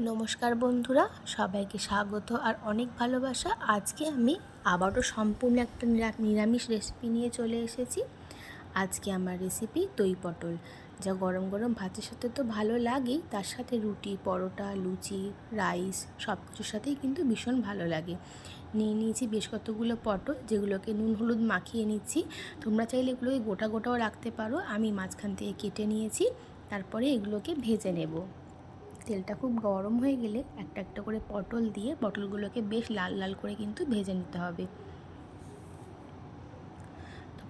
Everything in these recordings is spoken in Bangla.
নমস্কার বন্ধুরা, সবাইকে স্বাগত আর অনেক ভালোবাসা। আজকে আমি আবারও সম্পূর্ণ একটা নিরা- নিরামিষ রেসিপি নিয়ে চলে এসেছি। আজকে আমার রেসিপি দই পটল। যা গরম গরম ভাতের সাথে তো ভালো লাগেই, তার সাথে রুটি, পরোটা, লুচি, রাইস সব কিছুর সাথেই কিন্তু ভীষণ ভালো লাগে। নিয়ে নিয়েছি বেশ কতগুলো পটল, যেগুলোকে নুন হলুদ মাখিয়ে নিচ্ছি। তোমরা চাইলে এগুলোকে গোটা গোটাও রাখতে পারো। আমি মাঝখান থেকে কেটে নিয়েছি, তারপরে এগুলোকে ভেজে নেব। তেলটা খুব গরম হয়ে গেলে একটা একটা করে পটল দিয়ে পটলগুলোকে বেশ লাল লাল করে কিন্তু ভেজে নিতে হবে।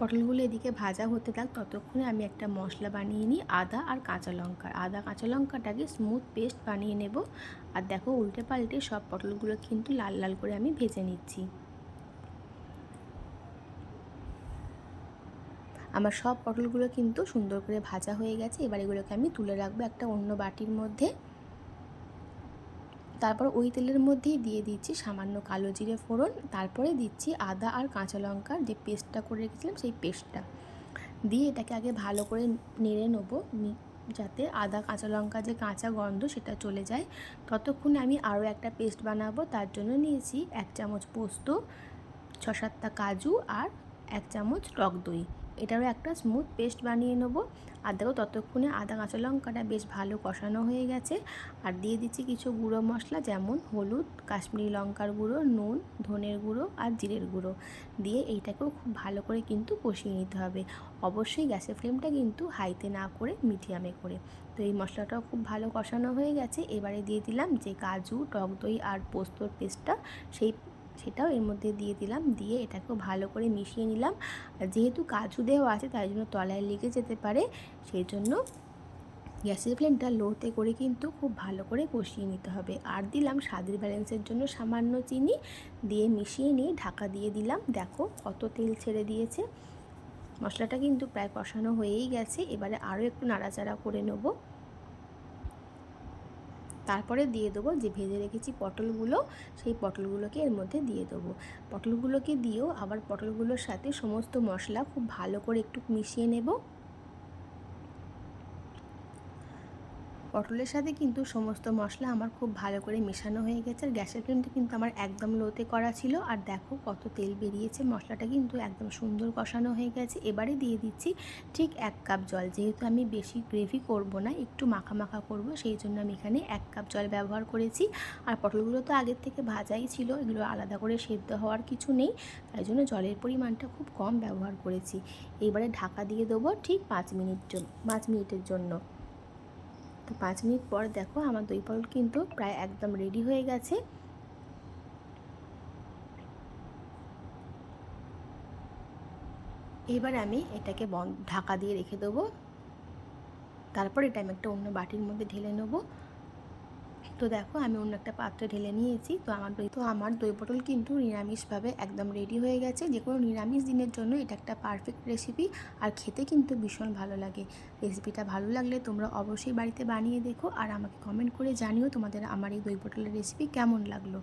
পটলগুলো এদিকে ভাজা হতে থাক, ততক্ষণে আমি একটা মশলা বানিয়ে নিই, আদা আর কাঁচা লঙ্কা। আদা, কাঁচা লঙ্কাটাকে স্মুথ পেস্ট বানিয়ে নেব। আর দেখো উল্টে পাল্টে সব পটলগুলো কিন্তু লাল লাল করে আমি ভেজে নিচ্ছি। আমার সব পটলগুলো কিন্তু সুন্দর করে ভাজা হয়ে গেছে। এবার এগুলোকে আমি তুলে রাখব একটা অন্য বাটির মধ্যে। তারপর ওই তেলের মধ্যেই দিয়ে দিচ্ছি সামান্য কালো জিরে ফোড়ন, তারপরে দিচ্ছি আদা আর কাঁচা লঙ্কার যে পেস্টটা করে রেখেছিলাম সেই পেস্টটা। দিয়ে এটাকে আগে ভালো করে নেড়ে নেব যাতে আদা, কাঁচা লঙ্কা যে কাঁচা গন্ধ সেটা চলে যায়। ততক্ষণে আমি আরও একটা পেস্ট বানাবো, তার জন্য নিয়েছি এক চামচ পোস্ত, ছ সাতটা কাজু আর এক চামচ টক দই। এটারও একটা স্মুথ পেস্ট বানিয়ে নেব। আর দেখো ততক্ষণে আদা, কাঁচা লঙ্কাটা বেশ ভালো কষানো হয়ে গেছে। আর দিয়ে দিচ্ছি কিছু গুঁড়ো মশলা, যেমন হলুদ, কাশ্মীরি লঙ্কার গুঁড়ো, নুন, ধনের গুঁড়ো আর জিরের গুঁড়ো। দিয়ে এইটাকেও খুব ভালো করে কিন্তু কষিয়ে নিতে হবে। অবশ্যই গ্যাসের ফ্লেমটা কিন্তু হাইতে না করে মিডিয়ামে করে। তো এই মশলাটাও খুব ভালো কষানো হয়ে গেছে। এবারে দিয়ে দিলাম যে কাজু, টক দই আর পোস্তর পেস্টটা সেই সেটাও এর মধ্যে দিয়ে দিলাম। দিয়ে এটাকেও ভালো করে মিশিয়ে নিলাম। যেহেতু কাজু দেওয়া আছে, তাই জন্য তলায় লেগে যেতে পারে। সেই জন্য গ্যাসের ফ্লেমটা লোতে করে কিন্তু খুব ভালো করে কষিয়ে নিতে হবে। আর দিলাম স্বাদের ব্যালেন্সের জন্য সামান্য চিনি। দিয়ে মিশিয়ে নিয়ে ঢাকা দিয়ে দিলাম। দেখো কত তেল ছেড়ে দিয়েছে। মশলাটা কিন্তু প্রায় কষানো হয়েই গেছে। এবারে আরও একটু নাড়াচাড়া করে নেব। তারপরে দিয়ে দেবো যে ভেজে রেখেছি পটলগুলো, সেই পটলগুলোকে এর মধ্যে দিয়ে দেবো। পটলগুলোকে দিয়েও আবার পটলগুলোর সাথে সমস্ত মশলা খুব ভালো করে একটু মিশিয়ে নেব। পটলের সাথে কিন্তু সমস্ত মশলা আমার খুব ভালো করে মেশানো হয়ে গেছে। আর গ্যাসের ফ্লেমটা কিন্তু আমার একদম লোতে করা ছিল। আর দেখো কত তেল বেরিয়েছে, মশলাটা কিন্তু একদম সুন্দর কষানো হয়ে গেছে। এবারে দিয়ে দিচ্ছি ঠিক এক কাপ জল। যেহেতু আমি বেশি গ্রেভি করব না, একটু মাখা মাখা করব, সেই জন্য আমি এখানে এক কাপ জল ব্যবহার করেছি। আর পটলগুলো তো আগের থেকে ভাজাই ছিল, এগুলো আলাদা করে সেদ্ধ হওয়ার কিছু নেই। তাই জন্য জলের পরিমাণটা খুব কম ব্যবহার করেছি। এবারে ঢাকা দিয়ে দেবো ঠিক পাঁচ মিনিট জন্য পাঁচ মিনিটের জন্য। তো পাঁচ মিনিট পর দেখো আমার দই পটল কিন্তু প্রায় একদম রেডি হয়ে গেছে। এবার আমি এটাকে ঢাকা দিয়ে রেখে দেবো। তারপর এটা আমি একটা অন্য বাটির মধ্যে ঢেলে নেব। তো দেখো, আমি অন্য একটা পাত্রে ঢেলে নিয়েছি। তো আমার দই, তো আমার দই পটল কিন্তু নিরামিষভাবে একদম রেডি হয়ে গেছে। যে কোনো নিরামিষ দিনের জন্য এটা একটা পারফেক্ট রেসিপি আর খেতে কিন্তু ভীষণ ভালো লাগে। রেসিপিটা ভালো লাগলে তোমরা অবশ্যই বাড়িতে বানিয়ে দেখো আর আমাকে কমেন্ট করে জানিও তোমাদের আমার এই দই পটলের রেসিপি কেমন লাগল।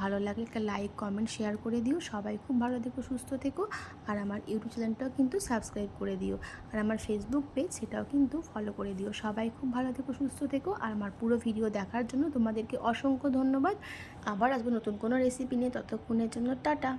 ভালো লাগলে একটা লাইক কমেন্ট শেয়ার করে দিও। সবাই খুব ভালো থেকো, সুস্থ থেকো আর আমার ইউটিউব চ্যানেলটাও কিন্তু সাবস্ক্রাইব করে দিও। আর আমার ফেসবুক পেজ সেটাও কিন্তু ফলো করে দিও। সবাই খুব ভালো থেকো, সুস্থ থেকো আর আমার পুরো ভিডিও দেখার জন্য তোমাদেরকে অসংখ্য ধন্যবাদ। আবার আসব নতুন কোনো রেসিপি নিয়ে। ততক্ষণের জন্য টাটা।